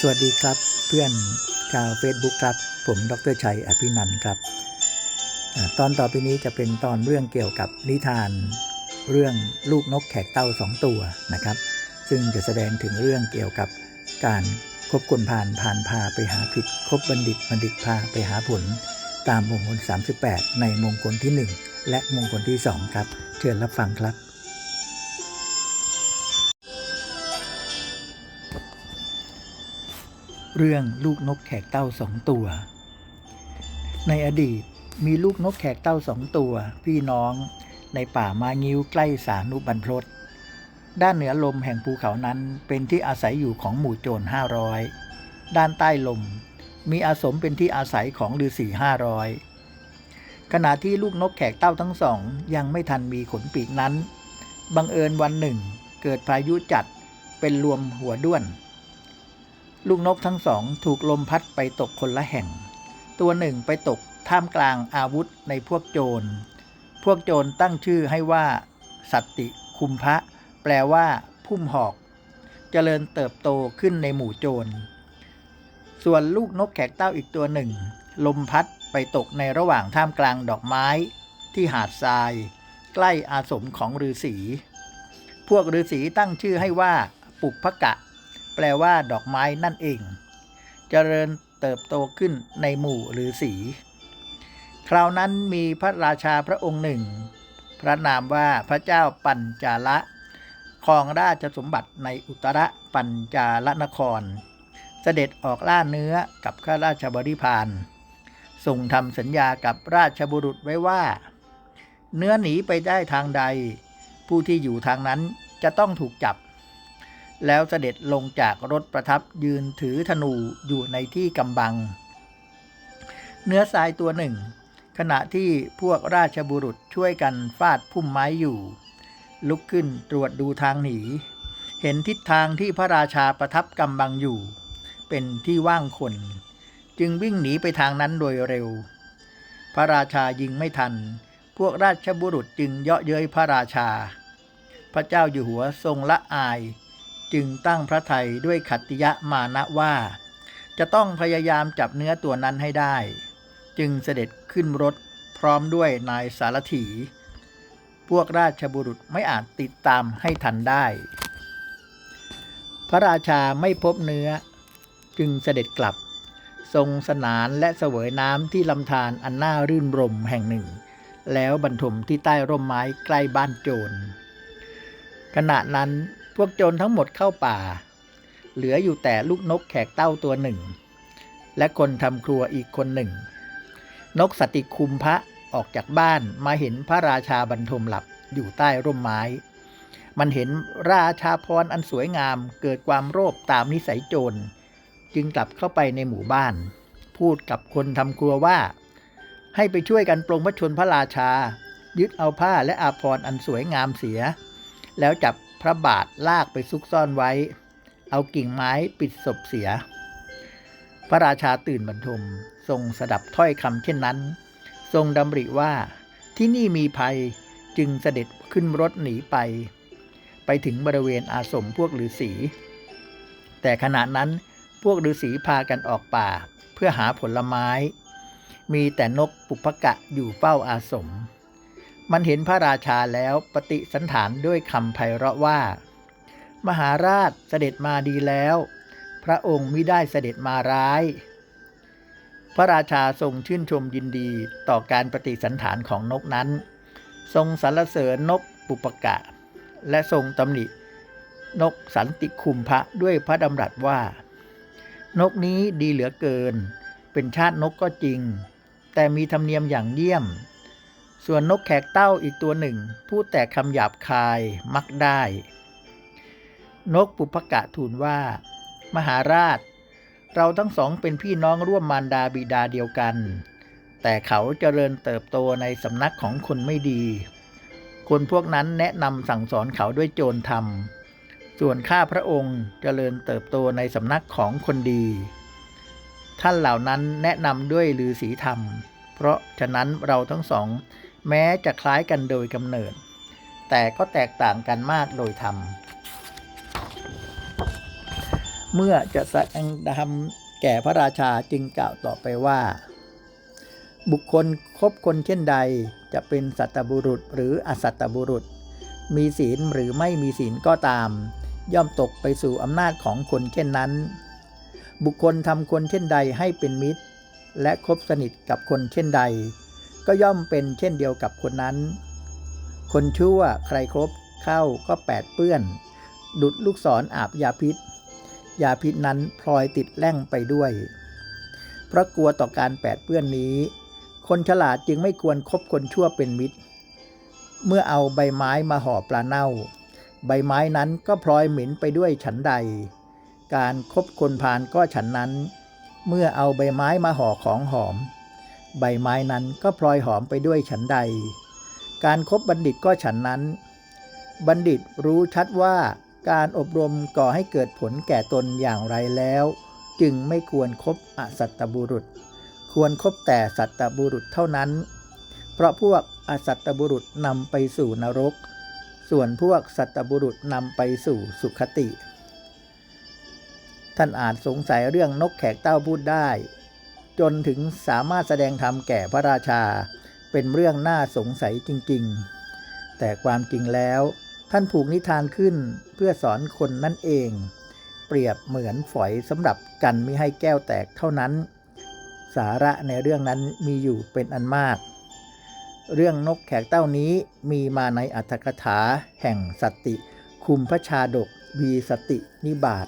สวัสดีครับเพื่อนชาว Facebook ครับ ผมดรชัยอภินันท์ครับอตอนต่อไปนี้จะเป็นตอนเรื่องเกี่ยวกับนิทาน เรื่องลูกนกแขกเต้าสองตัวนะครับ ซึ่งจะแสดงถึงเรื่องเกี่ยวกับการคบคนผ่านผ่านพาไปหาผิดคบบัณฑิตบัณฑิตพาไปหาผล ตามมงคล 38 ในมงคลที่ 1 และมงคลที่ 2 ครับ เชิญรับฟังครับ เรื่องลูกนกแขกเต้าสองตัว ในอดีตมีลูกนกแขกเต้าสองตัว พี่น้องในป่ามางิ้วใกล้สานุบรรพตด้านเหนือลมแห่งภูเขานั้นเป็นที่อาศัยอยู่ของหมู่โจรห้าร้อยด้านใต้ลมมีอาสมเป็นที่อาศัยของฤาษีห้าร้อยขณะที่ลูกนกแขกเต้าทั้งสอง ยังไม่ทันมีขนปีกนั้น บังเอิญวันหนึ่ง เกิดพายุจัดเป็นรวมหัวด้วน ลูกนกทั้งสองถูกลมพัดไปตกคนละแห่ง ตัวหนึ่งไปตกท่ามกลางอาวุธในพวกโจร พวกโจรตั้งชื่อให้ว่า สัตติคุมพระแปลว่าพุ่มหอกเจริญเติบโตขึ้นในหมู่โจร ส่วนลูกนกแขกเต้าอีกตัวหนึ่ง ลมพัดไปตกในระหว่างท่ามกลางดอกไม้ ที่หาดทราย ใกล้อาสมของฤาษี พวกฤาษีตั้งชื่อให้ว่า ปุพกะ แปลว่าดอกไม้นั่นเองเจริญเติบโตขึ้นในหมู่ฤาษีคราวนั้นมีพระราชาพระองค์หนึ่ง พระนามว่าพระเจ้าปัญจาละครองราชสมบัติในอุตรปัญจาลนคร เสด็จออกล่าเนื้อกับข้าราชบริพารทรงทำสัญญากับราชบุรุษไว้ว่า เนื้อหนีไปได้ทางใด ผู้ที่อยู่ทางนั้นจะต้องถูกจับ แล้วเสด็จลงจากรถประทับยืนถือธนูอยู่ในที่กำบัง เนื้อทรายตัวหนึ่ง ขณะที่พวกราชบุรุษช่วยกันฟาดพุ่มไม้อยู่ ลุกขึ้นตรวจดูทางหนี เห็นทิศทางที่พระราชาประทับกำบังอยู่ เป็นที่ว่างคน จึงวิ่งหนีไปทางนั้นโดยเร็ว พระราชายิงไม่ทัน พวกราชบุรุษจึงเยาะเย้ยพระราชา พระเจ้าอยู่หัวทรงละอาย จึงตั้งพระทัยด้วยขัตติยะมานะว่า จะต้องพยายามจับเนื้อตัวนั้นให้ได้ จึงเสด็จขึ้นรถพร้อมด้วยนายสารถี พวกราชบุรุษไม่อาจติดตามให้ทันได้ พระราชาไม่พบเนื้อ จึงเสด็จกลับ ทรงสนานและเสวยน้ำที่ลำธารอันน่ารื่นรมแห่งหนึ่ง แล้วบรรทมที่ใต้ร่มไม้ใกล้บ้านโจรขณะนั้น พวกโจรทั้งหมดเข้าป่า เหลืออยู่แต่ลูกนกแขกเต้าตัวหนึ่ง และคนทำครัวอีกคนหนึ่ง นกสติคุมพระออกจากบ้านมาเห็นพระราชาบรรทมหลับอยู่ใต้ร่มไม้ มันเห็นราชาพรอันสวยงามเกิดความโลภตามนิสัยโจร จึงกลับเข้าไปในหมู่บ้าน พูดกับคนทำครัวว่า ให้ไปช่วยกันปรงพระชนพระราชา ยึดเอาผ้าและอาภรณ์อันสวยงามเสีย แล้วจับ พระบาทลากไปซุกซ่อนไว้ เอากิ่งไม้ปิดศพเสีย พระราชาตื่นบรรทมทรงสดับถ้อยคำเช่นนั้น ทรงดำริว่าที่นี่มีภัยจึงเสด็จขึ้นรถหนีไป ไปถึงบริเวณอาสมพวกฤาษี แต่ขณะนั้นพวกฤาษีพากันออกป่าเพื่อหาผลไม้ มีแต่นกปุพกะอยู่เฝ้าอาสม มันเห็นพระราชาแล้วปฏิสันฐานด้วยคำไพเราะว่า มหาราชเสด็จมาดีแล้ว พระองค์มิได้เสด็จมาร้าย พระราชาทรงชื่นชมยินดีต่อการปฏิสันฐานของนกนั้น ทรงสรรเสริญนกปุปกะ และทรงตำหนินกสันติคุมพระด้วยพระดำรัสว่า นกนี้ดีเหลือเกิน เป็นชาตินกก็จริง แต่มีธรรมเนียมอย่างเยี่ยม ส่วนนกแขกเต้าอีกตัวหนึ่ง พูดแต่คำหยาบคายมักได้ นกปุพกะทูลว่า มหาราช เราทั้งสองเป็นพี่น้องร่วมมารดาบิดาเดียวกัน แต่เขาเจริญเติบโตในสำนักของคนไม่ดี คนพวกนั้นแนะนำสั่งสอนเขาด้วยโจรธรรม ส่วนข้าพระองค์เจริญเติบโตในสำนักของคนดี ท่านเหล่านั้นแนะนำด้วยลือศีธรรม เพราะฉะนั้นเราทั้งสอง แม้จะคล้ายกันโดยกำเนิด แต่ก็แตกต่างกันมากโดยธรรม เมื่อจะแสดงธรรมแก่พระราชาจึงกล่าวต่อไปว่า บุคคลคบคนเช่นใดจะเป็นสัตบุรุษหรืออสัตบุรุษ มีศีลหรือไม่มีศีลก็ตาม ย่อมตกไปสู่อำนาจของคนเช่นนั้น บุคคลทำคนเช่นใดให้เป็นมิตร และคบสนิทกับคนเช่นใด ก็ย่อมเป็นเช่นเดียวกับคนนั้น คนชั่วใครครบเข้าก็แปดเปื้อน ดุดลูกศรอาบยาพิษ ยาพิษนั้นพลอยติดแล่งไปด้วย เพราะกลัวต่อการแปดเปื้อนนี้ คนฉลาดจึงไม่ควรครบคนชั่วเป็นมิตร เมื่อเอาใบไม้มาห่อปลาเน่า ใบไม้นั้นก็พลอยเหม็นไปด้วยฉันใด การครบคนพาลก็ฉันนั้น เมื่อเอาใบไม้มาห่อของหอม ใบไม้นั้นก็พลอยหอมไปด้วยฉันใด การครบบัณฑิตก็ฉันนั้น บัณฑิตรู้ชัดว่าการอบรมก่อให้เกิดผลแก่ตนอย่างไรแล้ว จึงไม่ควรครบอสัตตบุรุษ ควรครบแต่สัตตบุรุษเท่านั้น เพราะพวกอสัตตบุรุษนำไปสู่นรก ส่วนพวกสัตตบุรุษนำไปสู่สุขติ ท่านอาจสงสัยเรื่องนกแขกเต้าพูดได้ จนถึงสามารถแสดงธรรมแก่พระราชา เป็นเรื่องน่าสงสัยจริงๆ แต่ความจริงแล้วท่านผูกนิทานขึ้นเพื่อสอนคนนั่นเอง เปรียบเหมือนฝอยสำหรับกันไม่ให้แก้วแตกเท่านั้น สาระในเรื่องนั้นมีอยู่เป็นอันมาก เรื่องนกแขกเต้านี้มีมาในอัตถกถาแห่งสตติ คุมพระชาดกวีสตินิบาต